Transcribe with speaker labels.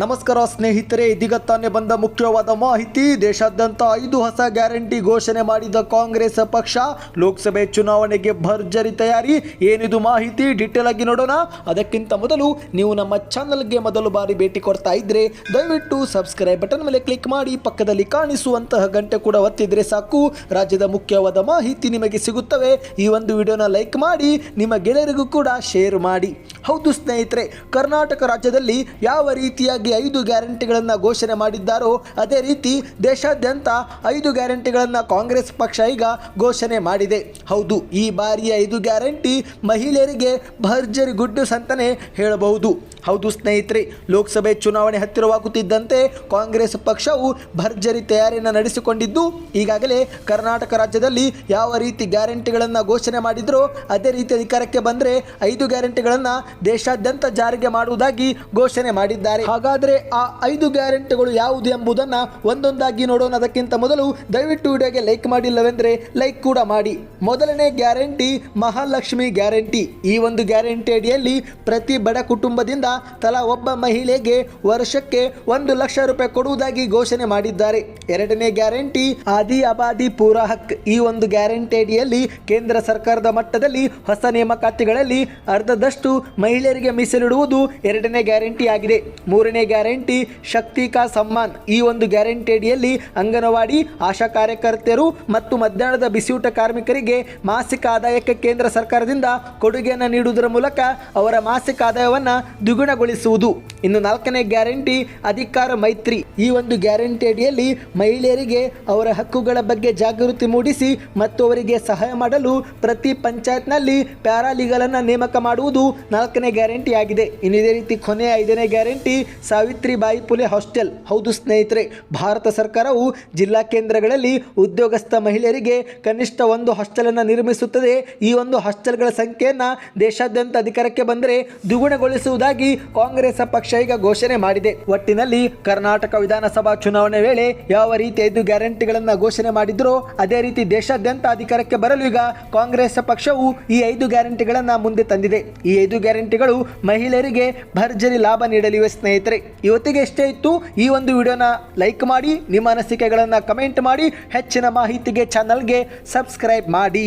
Speaker 1: ನಮಸ್ಕಾರ ಸ್ನೇಹಿತರೆ ಇದೀಗ ತಾನೇ ಬಂದ ಮುಖ್ಯವಾದ ಮಾಹಿತಿ. ದೇಶಾದ್ಯಂತ ಐದು ಹೊಸ ಗ್ಯಾರಂಟಿ ಘೋಷಣೆ ಮಾಡಿದ ಕಾಂಗ್ರೆಸ್ ಪಕ್ಷ ಲೋಕಸಭೆ ಚುನಾವಣೆಗೆ ಭರ್ಜರಿ ತಯಾರಿ. ಏನಿದು ಮಾಹಿತಿ? ಡಿಟೇಲ್ ಆಗಿ ನೋಡೋಣ. ಅದಕ್ಕಿಂತ ಮೊದಲು ನೀವು ನಮ್ಮ ಚಾನಲ್ಗೆ ಮೊದಲು ಬಾರಿ ಭೇಟಿ ಕೊಡ್ತಾ ಇದ್ರೆ, ದಯವಿಟ್ಟು ಸಬ್ಸ್ಕ್ರೈಬ್ ಬಟನ್ ಮೇಲೆ ಕ್ಲಿಕ್ ಮಾಡಿ, ಪಕ್ಕದಲ್ಲಿ ಕಾಣಿಸುವಂತಹ ಗಂಟೆ ಕೂಡ ಒತ್ತಿದ್ರೆ ಸಾಕು. ರಾಜ್ಯದ ಮುಖ್ಯವಾದ ಮಾಹಿತಿ ನಿಮಗೆ ಸಿಗುತ್ತವೆ. ಈ ಒಂದು ವಿಡಿಯೋನ ಲೈಕ್ ಮಾಡಿ, ನಿಮ್ಮ ಗೆಳೆಯರಿಗೂ ಕೂಡ ಶೇರ್ ಮಾಡಿ. ಹೌದು ಸ್ನೇಹಿತರೆ, ಕರ್ನಾಟಕ ರಾಜ್ಯದಲ್ಲಿ ಯಾವ ರೀತಿಯಾಗಿ ಐದು ಗ್ಯಾರಂಟಿಗಳನ್ನು ಘೋಷಣೆ ಮಾಡಿದ್ದಾರೋ, ಅದೇ ರೀತಿ ದೇಶಾದ್ಯಂತ ಐದು ಗ್ಯಾರಂಟಿಗಳನ್ನು ಕಾಂಗ್ರೆಸ್ ಪಕ್ಷ ಈಗ ಘೋಷಣೆ ಮಾಡಿದೆ. ಹೌದು, ಈ ಬಾರಿಯ ಐದು ಗ್ಯಾರಂಟಿ ಮಹಿಳೆಯರಿಗೆ ಭರ್ಜರಿ ಗುಡ್ಡು ಅಂತಾನೆ ಹೇಳಬಹುದು. ಹೌದು ಸ್ನೇಹಿತರೆ, ಲೋಕಸಭೆ ಚುನಾವಣೆ ಹತ್ತಿರವಾಗುತ್ತಿದ್ದಂತೆ ಕಾಂಗ್ರೆಸ್ ಪಕ್ಷವು ಭರ್ಜರಿ ತಯಾರಿಯನ್ನು ನಡೆಸಿಕೊಂಡಿದ್ದು, ಈಗಾಗಲೇ ಕರ್ನಾಟಕ ರಾಜ್ಯದಲ್ಲಿ ಯಾವ ರೀತಿ ಗ್ಯಾರಂಟಿಗಳನ್ನು ಘೋಷಣೆ ಮಾಡಿದ್ರೋ, ಅದೇ ರೀತಿ ಅಧಿಕಾರಕ್ಕೆ ಬಂದರೆ ಐದು ಗ್ಯಾರಂಟಿಗಳನ್ನು ದೇಶಾದ್ಯಂತ ಜಾರಿಗೆ ಮಾಡುವುದಾಗಿ ಘೋಷಣೆ ಮಾಡಿದ್ದಾರೆ. ಹಾಗಾದರೆ ಆ ಐದು ಗ್ಯಾರಂಟಿಗಳು ಯಾವುದು ಎಂಬುದನ್ನು ಒಂದೊಂದಾಗಿ ನೋಡೋಣ. ಅದಕ್ಕಿಂತ ಮೊದಲು ದಯವಿಟ್ಟು ವಿಡಿಯೋಗೆ ಲೈಕ್ ಮಾಡಿಲ್ಲವೆಂದರೆ ಲೈಕ್ ಕೂಡ ಮಾಡಿ. ಮೊದಲನೇ ಗ್ಯಾರಂಟಿ ಮಹಾಲಕ್ಷ್ಮಿ ಗ್ಯಾರಂಟಿ. ಈ ಒಂದು ಗ್ಯಾರಂಟಿ ಅಡಿಯಲ್ಲಿ ಪ್ರತಿ ಬಡ ಕುಟುಂಬದಿಂದ ತಲಾ ಒಬ್ಬ ಮಹಿಳೆಗೆ ವರ್ಷಕ್ಕೆ ಒಂದು ಲಕ್ಷ ರೂಪಾಯಿ ಕೊಡುವುದಾಗಿ ಘೋಷಣೆ ಮಾಡಿದ್ದಾರೆ. ಎರಡನೇ ಗ್ಯಾರಂಟಿ ಆದಿ ಅಬಾದಿ ಪೂರಾ ಹಕ್. ಈ ಒಂದು ಗ್ಯಾರಂಟಿ ಅಡಿಯಲ್ಲಿ ಕೇಂದ್ರ ಸರ್ಕಾರದ ಮಟ್ಟದಲ್ಲಿ ಹೊಸ ನೇಮಕಾತಿಗಳಲ್ಲಿ ಅರ್ಧದಷ್ಟು ಮಹಿಳೆಯರಿಗೆ ಮೀಸಲಿಡುವುದು ಎರಡನೇ ಗ್ಯಾರಂಟಿ ಆಗಿದೆ. ಮೂರನೇ ಗ್ಯಾರಂಟಿ ಶಕ್ತಿ ಕಾ ಸಮ್ಮಾನ್. ಈ ಒಂದು ಗ್ಯಾರಂಟಿ ಅಡಿಯಲ್ಲಿ ಅಂಗನವಾಡಿ, ಆಶಾ ಕಾರ್ಯಕರ್ತೆಯರು ಮತ್ತು ಮಧ್ಯಾಹ್ನದ ಬಿಸಿಯೂಟ ಕಾರ್ಮಿಕರಿಗೆ ಮಾಸಿಕ ಆದಾಯಕ್ಕೆ ಕೇಂದ್ರ ಸರ್ಕಾರದಿಂದ ಕೊಡುಗೆಯನ್ನು ನೀಡುವುದರ ಮೂಲಕ ಅವರ ಮಾಸಿಕ ಆದಾಯವನ್ನು ದ್ವಿಗುಣಗೊಳಿಸುವುದು ಇನ್ನು ನಾಲ್ಕನೇ ಗ್ಯಾರಂಟಿ, ಅಧಿಕಾರ ಮೈತ್ರಿ. ಈ ಒಂದು ಗ್ಯಾರಂಟಿ ಅಡಿಯಲ್ಲಿ ಮಹಿಳೆಯರಿಗೆ ಅವರ ಹಕ್ಕುಗಳ ಬಗ್ಗೆ ಜಾಗೃತಿ ಮೂಡಿಸಿ ಮತ್ತು ಅವರಿಗೆ ಸಹಾಯ ಮಾಡಲು ಪ್ರತಿ ಪಂಚಾಯತ್ನಲ್ಲಿ ಪ್ಯಾರಾಲಿಗಳನ್ನು ನೇಮಕ ಮಾಡುವುದು ನಾಲ್ಕನೇ ಗ್ಯಾರಂಟಿ ಆಗಿದೆ. ಇನ್ನು ಇದೇ ರೀತಿ ಕೊನೆಯ ಐದನೇ ಗ್ಯಾರಂಟಿ, ಸಾವಿತ್ರಿಬಾಯಿ ಪುಲೆ ಹಾಸ್ಟೆಲ್. ಹೌದು ಸ್ನೇಹಿತರೆ, ಭಾರತ ಸರ್ಕಾರವು ಜಿಲ್ಲಾ ಕೇಂದ್ರಗಳಲ್ಲಿ ಉದ್ಯೋಗಸ್ಥ ಮಹಿಳೆಯರಿಗೆ ಕನಿಷ್ಠ ಒಂದು ಹಾಸ್ಟೆಲನ್ನು ನಿರ್ಮಿಸುತ್ತದೆ. ಈ ಒಂದು ಹಾಸ್ಟೆಲ್ಗಳ ಸಂಖ್ಯೆಯನ್ನು ದೇಶಾದ್ಯಂತ ಅಧಿಕಾರಕ್ಕೆ ಬಂದರೆ ದ್ವಿಗುಣಗೊಳಿಸುವುದಾಗಿ ಕಾಂಗ್ರೆಸ್ ಪಕ್ಷ ಈಗ ಘೋಷಣೆ ಮಾಡಿದೆ. ಒಟ್ಟಿನಲ್ಲಿ ಕರ್ನಾಟಕ ವಿಧಾನಸಭಾ ಚುನಾವಣೆ ವೇಳೆ ಯಾವ ರೀತಿ ಐದು ಗ್ಯಾರಂಟಿಗಳನ್ನು ಘೋಷಣೆ ಮಾಡಿದ್ರೋ ಅದೇ ರೀತಿ ದೇಶಾದ್ಯಂತ ಅಧಿಕಾರಕ್ಕೆ ಬರಲು ಈಗ ಕಾಂಗ್ರೆಸ್ ಪಕ್ಷವು ಈ ಐದು ಗ್ಯಾರಂಟಿಗಳನ್ನು ಮುಂದೆ ತಂದಿದೆ. ಈ ಐದು ಗ್ಯಾರಂಟಿಗಳು ಮಹಿಳೆಯರಿಗೆ ಭರ್ಜರಿ ಲಾಭ ನೀಡಲಿವೆ ಸ್ನೇಹಿತರೆ. ಇವತ್ತಿಗೆ ಎಷ್ಟೇ ಇತ್ತು ಈ ಒಂದು ವಿಡಿಯೋನ ಲೈಕ್ ಮಾಡಿ, ನಿಮ್ಮ ಅನಿಸಿಕೆಗಳನ್ನು ಕಮೆಂಟ್ ಮಾಡಿ, ಹೆಚ್ಚಿನ ಮಾಹಿತಿಗೆ ಚಾನಲ್ಗೆ ಸಬ್ಸ್ಕ್ರೈಬ್ ಮಾಡಿ.